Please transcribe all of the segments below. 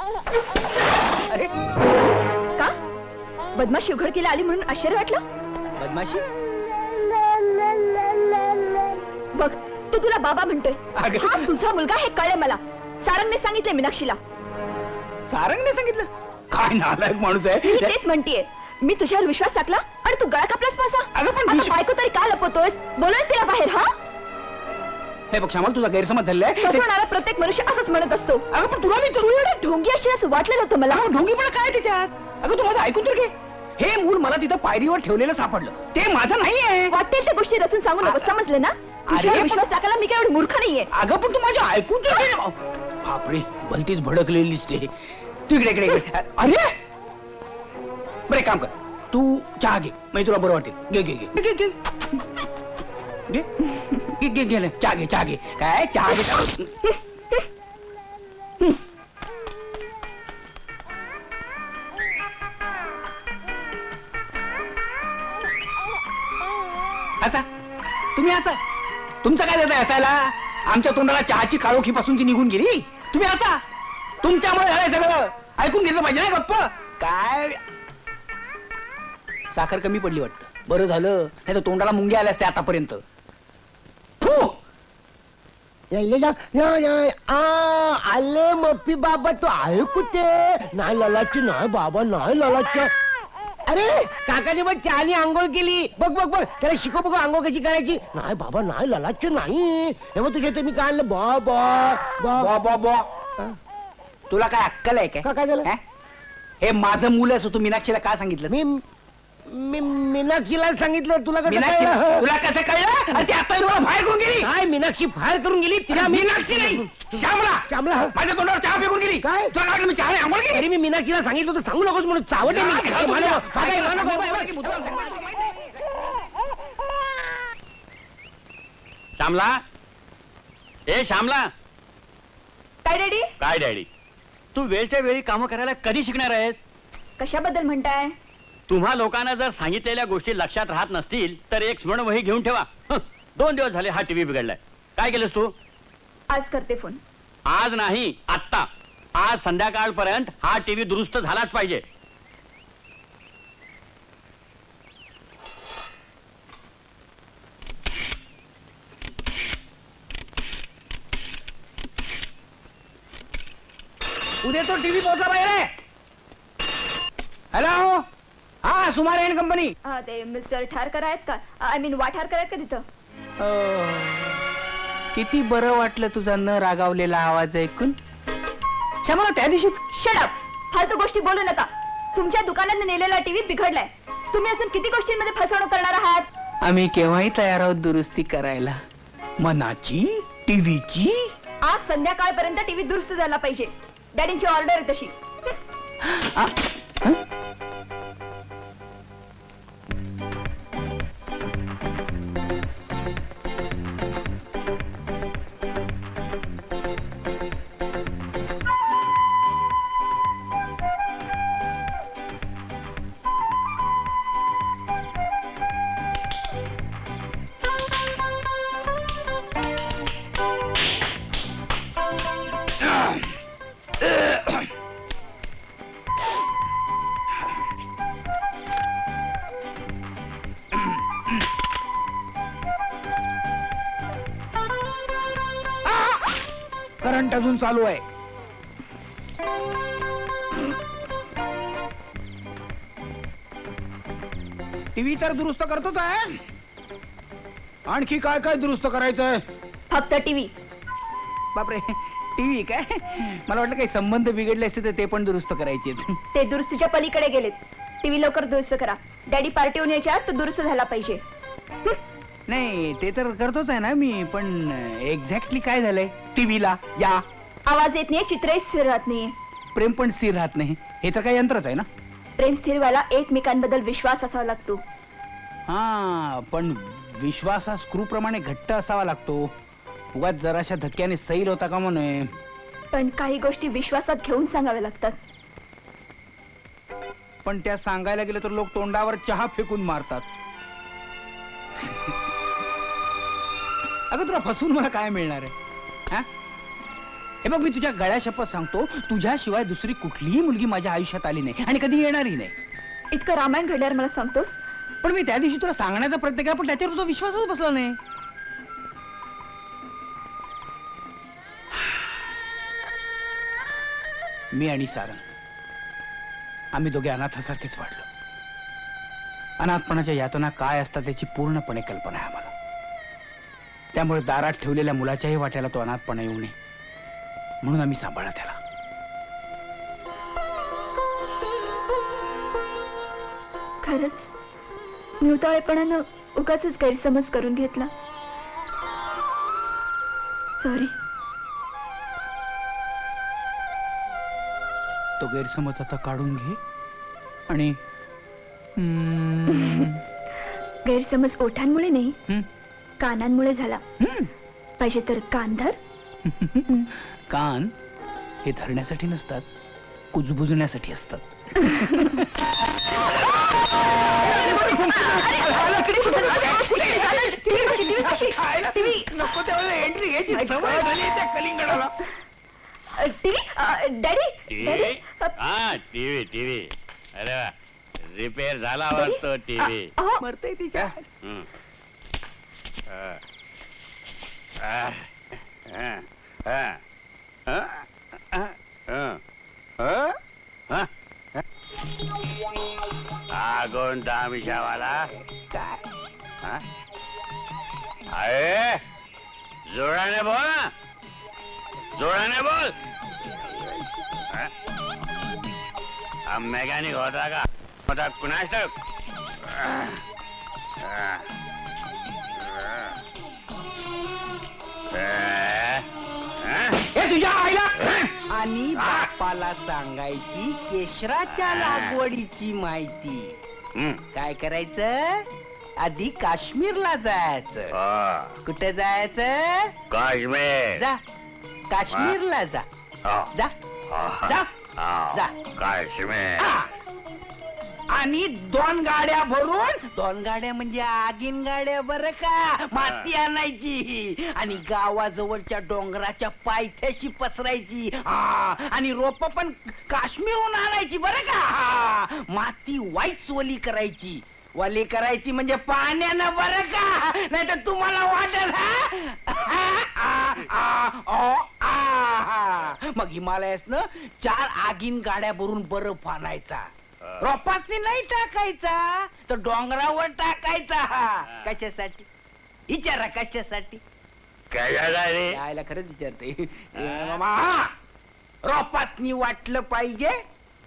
अरे का? बदमाशी उघडकीला आली म्हणून आश्चर्य वाटलं? बदमाशी? बघ तू तुला बाबा म्हणतोय. अगं. हा तुझा मुलगा हे कळले मला. सारंगने सांगितले मीनाक्षीला. सारंगने सांगितलं? काय नालायक माणूस मी आहे तेच म्हणतीये. मी तुझ्यावर विश्वास टाकला आणि तू गळा कापलास माझा. अगं पण आता विश्व- बायको तरी का लपवतोयस? बाहेर हा हे बघ श्यामल तुझा गैरसमज ते- फसवणारा प्रत्येक मनुष्य असंच म्हणत असतो. अगं पण तुला मी तू एवढं ढोंगी अशी असं वाटलं नव्हतं मला. अगं ढोंगीपणा काय त्याच्यात? अगं तू माझं ऐकून तर घे. हे मूल मला तिथं पायरीवर ठेवलेलं सापडलं. ते माझं नाहीये. वाटेल त्या गोष्टी रचून सांगू नको समजलं ना? तुझ्यावर पण- विश्वास टाकायला मी काय एवढी मूर्ख नाहीये? अगं पण तू माझं ऐकून तर घे. ना. बापरे भलतीच भडकलेलीस ते. तू इकडे इकडे इकडे. अरे! बरं काम कर. तू चहा घे. म्हणजे तुला बरं वाटेल. घे घे घे घे. घे घे. घे. घे घे ना. चहा घे चहा घे. काय? चहा घे. असा? तुम्ही असा? तुमचं काय देत असायला? आमच्या तोंडाला चहाची काळोखी पासून ती निघून गेली. तुम्ही असा? तुमच्यामुळे झालंय सगळं. ऐकून घेतलं पाहिजे ना गप्प? काय? साखर कमी पडली वाटतं. बरं झालं. नाही तर तोंडाला मुंग्या आल्या असत्या आतापर्यंत. फू! यायले जा या या आ आले मप्पी बाबा तू आहे कुठे? नाही ललाची नाही बाबा नाही ललाची अरे काकाने मग चहानी आंघोळ केली. बघ बघ बघ त्याला शिकव बघ आंघोळ कशी करायची. नाही बाबा नाही ललाची नाही. हे मग तुझ्या तुम्ही काय आणलं? बा बा बॉ, बा बॉ, बॉ. तुला काय अक्कल आहे का- काय काय झालं? हे? हे माझं मुलं असं तू मीनाक्षीला काय सांगितलं मी मी मीनाक्षीला सांगितलं तुला कसं मीनाक्षी कळलं? तुला कसं कळलं? आणि ती आता तुला बाहेर करून गेली. काय मीनाक्षी फार करून गेली? तिला मी मीनाक्षी नाही श्यामला. श्यामला? माझ्या तोंडावर चहा फेकून गेली. काय? तुला काय वाटलं मी चहा नाही आंघोळ केली? मी मीनाक्षीला सांगितलं होतं सांगू नकोस म्हणून. चावटे मी. मला- काय मला- मला-. श्यामला? ए श्यामला. काय डॅडी? काय डॅडी? तू वेळच्या वेळी कामं करायला कधी शिकणार आहेस? कशाबद्दल म्हणताय? तुम्हा लोकांना जर सांगितलेल्या गोष्टी लक्षात राहत नसतील तर एक स्मरण वही घेऊन ठेवा. हं, दोन दिवस झाले हा टीव्ही बिघडलाय. काय केलंस तू? आज करते फोन. आज नाही आत्ता. आज संध्याकाळपर्यंत हा टीव्ही दुरुस्त झालाच पाहिजे. उद्या तो टीव्ही पोहोचला पाहिजे हॅलो हा सुमार एन कंपनी हा, ते मिस्टर ठारकर आहेत का? आय मीन वाठारकर आहेत का तिथं? किती बरं वाटलं तुझा न रागावलेला आवाज ऐकून? श्यामला त्या दिवशी शडप फालतू गोष्टी बोलू नका. तुमच्या दुकानात नेलेला टीव्ही बिघडलाय. तुम्ही असून किती गोष्टींमध्ये फसवणूक करणार आहात? आम्ही केव्हाही तयार आहोत दुरुस्ती करायला. मनाची? टीव्हीची आज संध्याकाळपर्यंत टीव्ही दुरुस्त झाला पाहिजे. डॅडींची ऑर्डर आहे तशी. करंट अजून चालू आहे. टीव्ही तर दुरुस्त करतोच आहे. आणखी काय काय दुरुस्त करायचंय? फक्त टीव्ही. बापरे टीव्ही काय मला वाटलं काही संबंध बिघडले असते तर ते पण दुरुस्त करायचे ते दुरुस्तीच्या पलीकडे गेलेत. टीव्ही लवकर दुरुस्त करा. डॅडी पार्टीहून यायच्या आत तो दुरुस्त झाला पाहिजे. हं. नाही ते तर करतोच आहे ना मी पण एक्झॅक्टली काय झालंय? टीव्हीला या. आवाज येत नाही चित्रही स्थिर राहत नाहीये प्रेम पण स्थिर राहत नाही. हे तर काही यंत्रच आहे ना? प्रेम स्थिर व्हायला एकमेकांबद्दल विश्वास असावा लागतो. हा पण विश्वास हा स्क्रू प्रमाणे घट्ट असावा लागतो. उगाच जराशा धक्क्याने सैल होता का म्हणे? पण काही गोष्टी विश्वासात घेऊन सांगाव्या लागतात. पण त्या सांगायला गेलं तर लोक तोंडावर चहा फेकून मारतात. अगं तुला फसून मला काय मिळणार आहे? हा? हे बघ मी तुझ्या गळ्या शपथ सांगतो तुझ्याशिवाय दुसरी कुठलीही मुलगी माझ्या आयुष्यात आली नाही आणि कधी येणारही नाही. इतकं रामायण घडल्यावर मला सांगतोस? पण मी त्या दिवशी तुला सांगण्याचा प्रयत्न केला पण त्याच्यावर तुझा विश्वासच बसला नाही. मी आणि सारंग आम्ही दोघे अनाथासारखेच वाढलो. अनाथपणाच्या यातना काय असतात त्याची पूर्णपणे कल्पना आहे आम्हाला. त्यामुळे दारात ठेवलेल्या मुलाच्याही वाट्याला तो अनाथपणा येऊ नये. म्हणून आम्ही सांभाळला त्याला. खरंच? मी उतावळेपणानं उगाच गैरसमज करून घेतला. सॉरी तो गैरसमज आता काढून घे आणि गैरसमज ओठांमुळे नाही. कानांमुळे झाला. हम्म. पाहिजे तर कान धर. कान हे धरण्यासाठी नसतात कुजबुजण्यासाठी असतात. नको त्यावेळेला एंट्री घ्यायची सवय झाली आहे त्या कलिंगडाला टीव्ही? डॅडी टीव्ही हा टीव्ही टीव्ही. अरे वा. रिपेअर झाला वाटतो टीव्ही. मरते तिच्या. हं. আগুন দামিশাওয়ালা আরে জোরানে বল না জোরানে বল मेकॅनिक होता का होता कुणास हा. तुझ्या आईला आणि बापाला सांगायची केशराच्या लागवडीची माहिती. काय करायचं आधी काश्मीरला जायचं. कुठे जायचं काश्मीर जा काश्मीरला जा. जा. जा. जा. काश्मीर! आणि दोन गाड्या भरून दोन गाड्या म्हणजे आगीन गाड्या बर का? माती आणायची. आणि गावाजवळच्या डोंगराच्या पायथ्याशी पसरायची. हा. आणि रोप पण काश्मीरहून आणायची बर का? हा. माती वाईच वली करायची. वली करायची म्हणजे पाण्यानं बर का? नाही तर तुम्हाला वाटेल हा? हा. मग हिमालयासनं चार आगीन गाड्या भरून बर्फ आणायचा. रोपातनी नाही टाकायचा तर डोंगरावर टाकायचा कशासाठी? विचारा कशासाठी? कशासाठी यायला खरंच विचारते. मामा, रोपासनी वाटलं पाहिजे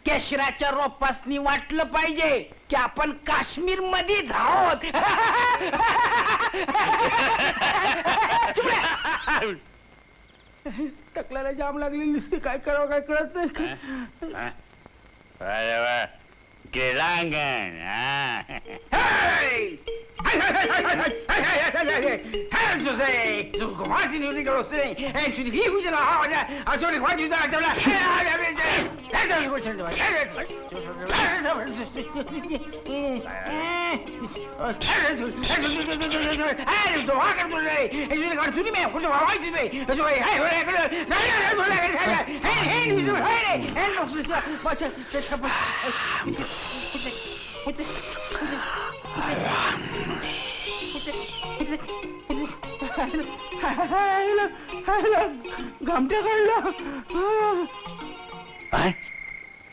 केशराच्या रोपासनी वाटलं पाहिजे की आपण काश्मीरमध्ये आहोत. टकल्याला जाम लागलेली दिसते काय करावं काय कळत नाही. हा? अरे वा. கிழாங்க துணிமே கொஞ்சம் வாய்ச்சிருப்பேன் घामट्या काढलं काय?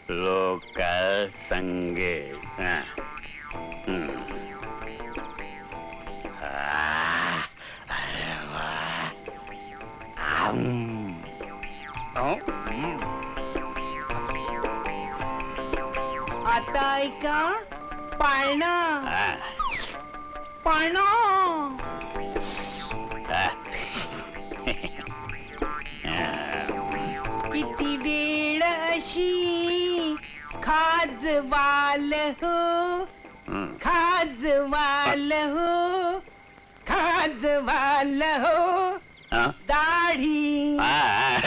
लोकल संगीत आता ऐका पाळणं पाळणं. किती वेळ अशी खाजवाल हो हम्म. खाजवाल हो खाजवाल हो हा? दाढी.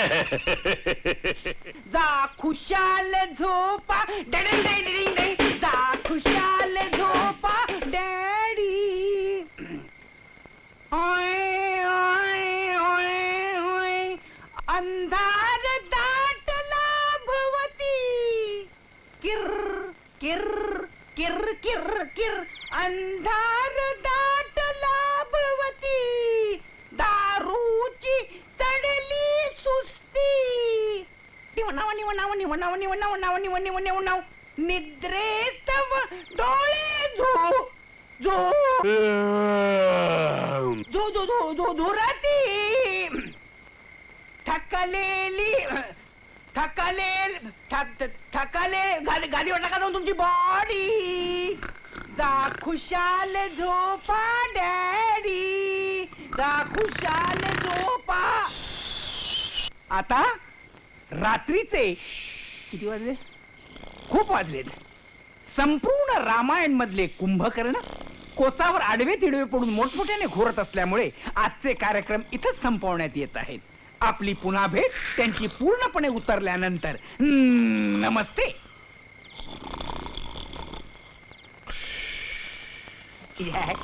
जा खुशाल झोपा. डॅडी डॅडी डॅडी जा खुशाल झोपा डॅडी. ओय ओय ओय ओय अंधार दाटला भवती किर किर किर किर किर. अंधार निवणाव निवणाव निवणाव निवणाव नाव निव निव नाव निद्रे डोळे झो झो. झो झो झो झो झोराती. थकलेली थकले थकले गाडी गाडीवर टाका जाऊन तुमची बॉडी जा खुशाल झोपा डॅडी. जा खुशाल झोपा. आता रात्रीचे किती वाजले? खूप वाजलेत. संपूर्ण रामायण मधले कुंभकर्ण कोचावर आडवे तिडवे पडून मोठमोठ्याने घोरत असल्यामुळे आजचे कार्यक्रम इथंच संपवण्यात येत आहेत. आपली पुन्हा भेट त्यांची पूर्णपणे उतरल्यानंतर. हम्म, नमस्ते. yeah.